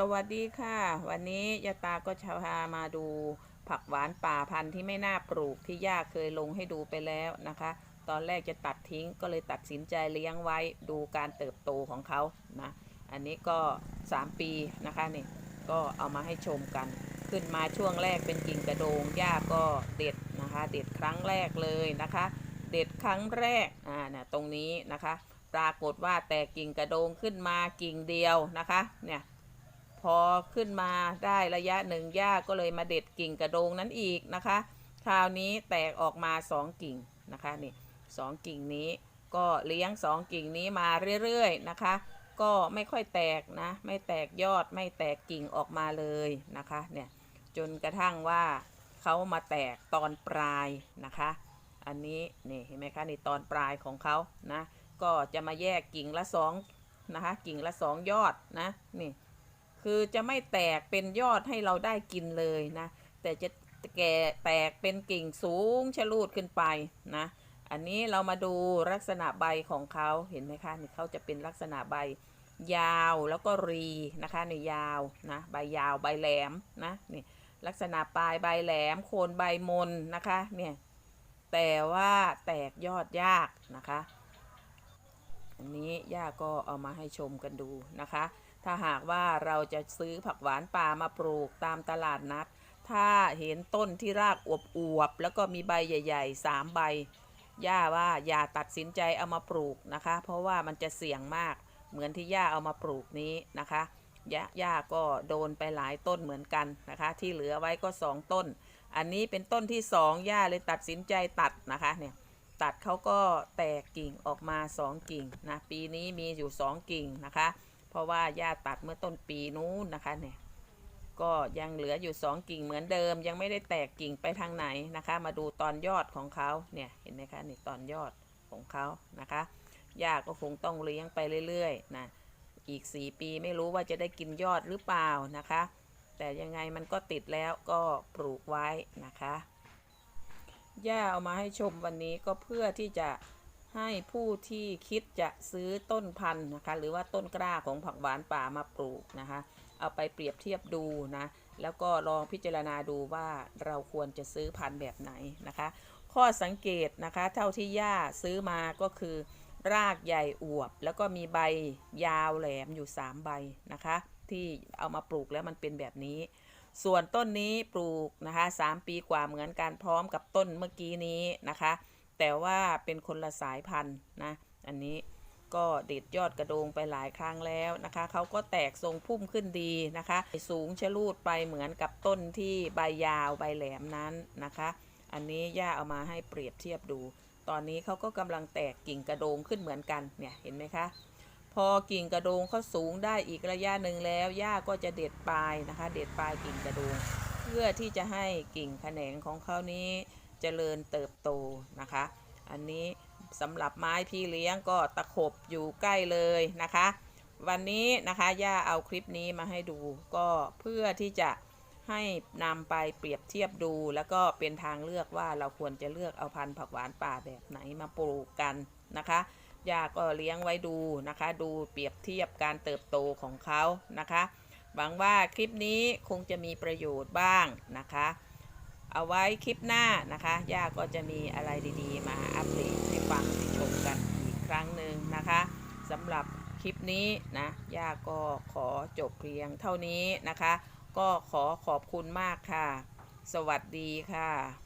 สวัสดีค่ะ วันนี้ยาตาก็จะพามาดูผักหวานป่าพันธุ์ที่ไม่น่าปลูกที่ย่าเคยลงให้ดูไปแล้วนะคะ ตอนแรกจะตัดทิ้งก็เลยตัดสินใจเลี้ยงไว้ดูการเติบโตของเขานะอันนี้ก็ 3 ปีนะคะนี่ก็เอามาให้ชมกัน ขึ้นมาช่วงแรกเป็นกิ่งกระโดงย่าก็เด็ดนะคะ เด็ดครั้งแรกเลยนะคะ เด็ดครั้งแรกอ่าเนี่ยตรงนี้นะคะ ปรากฏว่าแตกกิ่งกระโดงขึ้นมากิ่งเดียวนะคะเนี่ย พอขึ้นมาได้ระยะหนึ่งย่าก็เลยมาเด็ดกิ่งกระโดงนั้นอีกนะคะ คราวนี้แตกออกมาสองกิ่งนะคะนี่สองกิ่งนี้ก็เลี้ยงสองกิ่งนี้มาเรื่อยๆนะคะ ก็ไม่ค่อยแตกนะไม่แตกยอดไม่แตกกิ่งออกมาเลยนะคะเนี่ยจนกระทั่งว่าเขามาแตกตอนปลายนะคะ อันนี้นี่เห็นไหมคะนี่ตอนปลายของเขานะก็จะมาแยกกิ่งละสองนะคะกิ่งละสองยอดนะนี่ คือจะไม่แตกเป็นยอดให้เราได้กินเลยนะ แต่จะแก่แตกเป็นกิ่งสูงชะลูดขึ้นไปนะ อันนี้เรามาดูลักษณะใบของเขาเห็นไหมคะนี่เขาจะเป็นลักษณะใบยาวแล้วก็รีนะคะนี่ยาวนะใบยาวใบแหลมนะนี่ลักษณะปลายใบแหลมโคนใบมนนะคะเนี่ยแต่ว่าแตกยอดยากนะคะ อันนี้ย่าก็เอามาให้ชมกันดูนะคะถ้าหากว่าเราจะซื้อผักหวานป่ามาปลูกตามตลาดนัด ถ้าเห็นต้นที่รากอวบๆแล้วก็มีใบใหญ่ๆสามใบ ย่าว่าอย่าตัดสินใจเอามาปลูกนะคะ เพราะว่ามันจะเสี่ยงมากเหมือนที่ย่าเอามาปลูกนี้นะคะย่าย่าก็โดนไปหลายต้นเหมือนกันนะคะ ที่เหลือไว้ก็สองต้น อันนี้เป็นต้นที่สองย่าเลยตัดสินใจตัดนะคะเนี่ยตัดเขาก็แตกกิ่งออกมาสองกิ่งนะปีนี้มีอยู่สองกิ่งนะคะ ราะว่าย่าตัดเมื่อต้นปีนู้นนะคะเนี่ยก็ยังเหลืออยู่สองกิ่งเหมือนเดิม ยังไม่ได้แตกกิ่งไปทางไหนนะคะ มาดูตอนยอดของเขาเนี่ยเห็นไหมคะนี่ตอนยอดของเขานะคะย่าก็คงต้องเลี้ยงไปเรื่อยๆนะอีกสี่ปีไม่รู้ว่าจะได้กินยอดหรือเปล่านะคะ แต่ยังไงมันก็ติดแล้วก็ปลูกไว้นะคะย่าเอามาให้ชมวันนี้ก็เพื่อที่จะ ให้ผู้ที่คิดจะซื้อต้นพันธุ์นะคะ หรือว่าต้นกล้าของผักหวานป่ามาปลูกนะคะ เอาไปเปรียบเทียบดูนะ แล้วก็ลองพิจารณาดูว่าเราควรจะซื้อพันธุ์แบบไหนนะคะ ข้อสังเกตนะคะ เท่าที่ย่าซื้อมาก็คือ รากใหญ่อวบ แล้วก็มีใบยาวแหลมอยู่ 3 ใบนะคะ ที่เอามาปลูกแล้วมันเป็นแบบนี้ ส่วนต้นนี้ปลูกนะคะสามปีกว่าเหมือนกันพร้อมกับต้นเมื่อกี้นี้นะคะ แต่ว่าเป็นคนละสายพันธุ์นะ อันนี้ก็เด็ดยอดกระโดงไปหลายครั้งแล้วนะคะ เขาก็แตกทรงพุ่มขึ้นดีนะคะ สูงชะลูดไปเหมือนกับต้นที่ใบยาวใบแหลมนั้นนะคะ อันนี้ย่าเอามาให้เปรียบเทียบดู ตอนนี้เขาก็กำลังแตกกิ่งกระโดงขึ้นเหมือนกัน เนี่ย เห็นไหมคะ พอกิ่งกระโดงเขาสูงได้อีกระยะหนึ่งแล้วย่าก็จะเด็ดปลายนะคะ เด็ดปลายกิ่งกระโดง เพื่อที่จะให้กิ่งแขนงของเขานี้ เจริญเติบโตนะคะ อันนี้สำหรับไม้พี่เลี้ยงก็ตะขบอยู่ใกล้เลยนะคะ วันนี้นะคะย่าเอาคลิปนี้มาให้ดูก็เพื่อที่จะให้นำไปเปรียบเทียบดู แล้วก็เป็นทางเลือกว่าเราควรจะเลือกเอาพันธุ์ผักหวานป่าแบบไหนมาปลูกกันนะคะย่าก็เลี้ยงไว้ดูนะคะ ดูเปรียบเทียบการเติบโตของเขานะคะหวังว่าคลิปนี้คงจะมีประโยชน์บ้างนะคะ เอาไว้คลิปหน้านะคะ ย่าก็จะมีอะไรดีๆ มาอัปเดตให้ฟังให้ชมกันอีกครั้งหนึ่งนะคะสำหรับคลิปนี้นะย่าก็ขอจบเพียงเท่านี้นะคะ ก็ขอขอบคุณมากค่ะ สวัสดีค่ะ